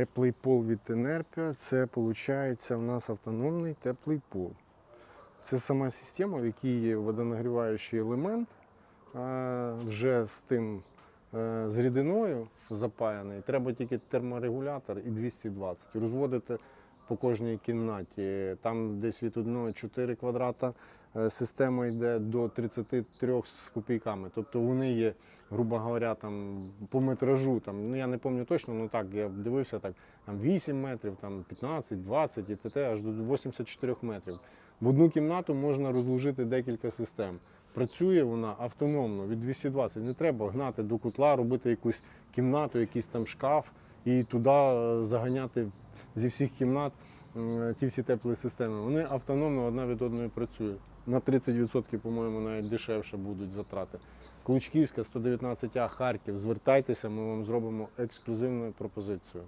Теплий пол від Енерпіо це виходить у нас автономний теплий пол. Це сама система, в якій є водонагріваючий елемент вже з тим е, з рідиною запаяний. Треба тільки терморегулятор і 220. Розводити по кожній кімнаті. Там десь від 1,4 квадрата е, система йде до 33 з копійками. Тобто вони є, грубо говоря, там по метражу. Там, ну я не пам'ятаю точно, ну так, я дивився так, там 8 метрів, там 15, 20 і т.т. аж до 84 метрів. В одну кімнату можна розложити декілька систем. Працює вона автономно від 220. Не треба гнати до кутла, робити якусь кімнату, якийсь там шкаф і туди е, заганяти зі всіх кімнат ті всі теплі системи. Вони автономно одна від одної працюють. На 30%, по-моєму, навіть дешевше будуть затрати. Клучківська, 119А, Харків. Звертайтеся, ми вам зробимо ексклюзивну пропозицію.